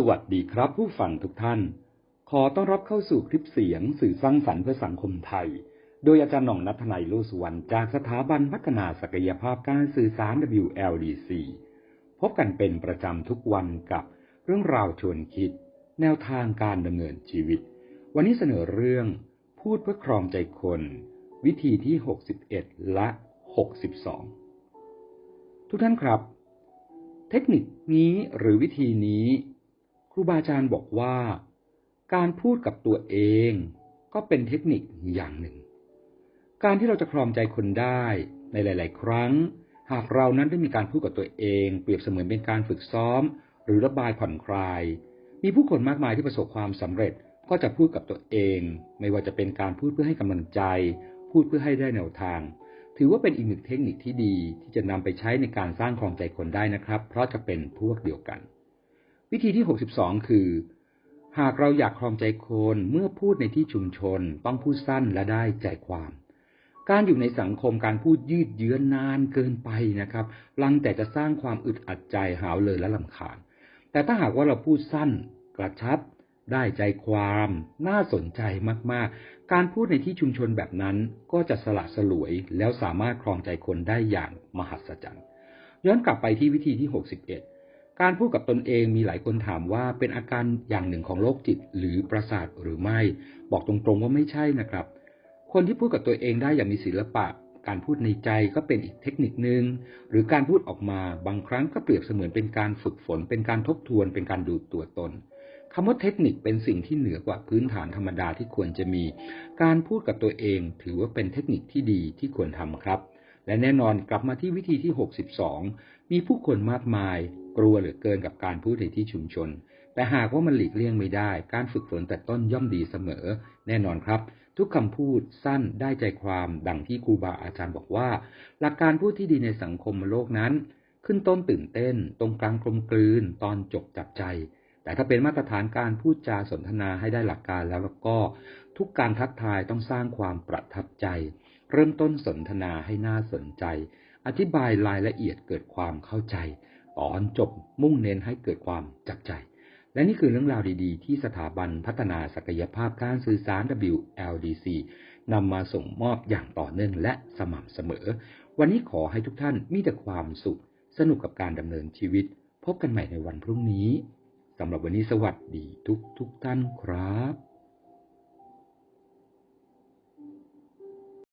สวัสดีครับผู้ฟังทุกท่าน ขอต้อนรับเข้าสู่คลิปเสียงสื่อสร้างสรรค์เพื่อสังคมไทย โดยอาจารย์หน่องนัทนายโลสุวรรณจากสถาบันพัฒนาศักยภาพการสื่อสาร WLDC พบกันเป็นประจำทุกวันกับเรื่องราวชวนคิด แนวทางการดำเนินชีวิต วันนี้เสนอเรื่องพูดเพื่อครองใจคน วิธีที่ 61 และ 62 ทุกท่านครับ เทคนิคนี้หรือวิธีนี้ รูบาอาจารย์บอกว่า การพูดกับตัวเองก็เป็นเทคนิคอย่างหนึ่ง การที่เราจะครองใจคนได้ในหลาย ๆ ครั้ง หากเรานั้นได้มีการพูดกับตัวเอง เปรียบเสมือนเป็นการฝึกซ้อม หรือระบายผ่อนคลาย มีผู้คนมากมายที่ประสบความสำเร็จก็จะพูดกับตัวเอง ไม่ว่าจะเป็นการพูดเพื่อให้กำลังใจ พูดเพื่อให้ได้แนวทาง ถือว่าเป็นอีกหนึ่งเทคนิคที่ดีที่จะนำไปใช้ในการสร้างครองใจคนได้นะครับ เพราะจะเป็นพวกเดียวกัน วิธีที่ 62 คือ หากเราอยากครองใจคนเมื่อพูดในที่ชุมชนต้องพูดสั้นและได้ใจความ การอยู่ในสังคมการพูดยืดเยื้อนนานเกินไปนะครับลังแต่จะสร้างความอึดอัดใจหาวเลยและลำคาญ แต่ถ้าหากว่าเราพูดสั้นกระชับได้ใจความน่าสนใจมากๆ การพูดในที่ชุมชนแบบนั้นก็จะสละสลวยแล้วสามารถครองใจคนได้อย่างมหัศจรรย์ ย้อนกลับไปที่วิธีที่ 61 การพูดกับตนเองมีหลายคนถามว่าเป็นอาการอย่างหนึ่งของโรคจิตหรือประสาทหรือไม่ บอกตรงๆว่าไม่ใช่นะครับ คนที่พูดกับตัวเองได้อย่างมีศิลปะ การพูดในใจก็เป็นอีกเทคนิคนึง หรือการพูดออกมาบางครั้งก็เปรียบเสมือนเป็นการฝึกฝน เป็นการทบทวน เป็นการดูตัวตนคำว่าเทคนิคเป็นสิ่งที่เหนือกว่าพื้นฐานธรรมดาที่ควรจะมี การพูดกับตัวเองถือว่าเป็นเทคนิคที่ดีที่ควรทำครับ และแน่นอนกลับมาที่วิธีที่ 62 มีผู้คนมากมาย กลัวเหลือเกินกับการพูดในที่ชุมชน แต่หากว่ามันหลีกเลี่ยงไม่ได้ การฝึกฝนแต่ต้นย่อมดีเสมอ แน่นอนครับ ทุกคำพูดสั้นได้ใจความดังที่ครูบาอาจารย์บอกว่า หลักการพูดที่ดีในสังคมโลกนั้น ขึ้นต้นตื่นเต้น ตรงกลางกลมกลืน ตอนจบจับใจแต่ถ้าเป็นมาตรฐานการพูดจาสนทนาให้ได้หลักการแล้วแล้วก็ ทุกการทักทายต้องสร้างความประทับใจ เริ่มต้นสนทนาให้น่าสนใจ อธิบายรายละเอียดเกิดความเข้าใจ ตอนจบมุ่งเน้นให้เกิดความจับใจ และนี่คือเรื่องราวดีๆ ที่สถาบันพัฒนาศักยภาพการสื่อสาร WLDC นำมาส่งมอบอย่างต่อเนื่องและสม่ำเสมอ วันนี้ขอให้ทุกท่านมีแต่ความสุข สนุกกับการดำเนินชีวิต พบกันใหม่ในวันพรุ่งนี้สำหรับวันนี้สวัสดีทุกทุกท่านครับ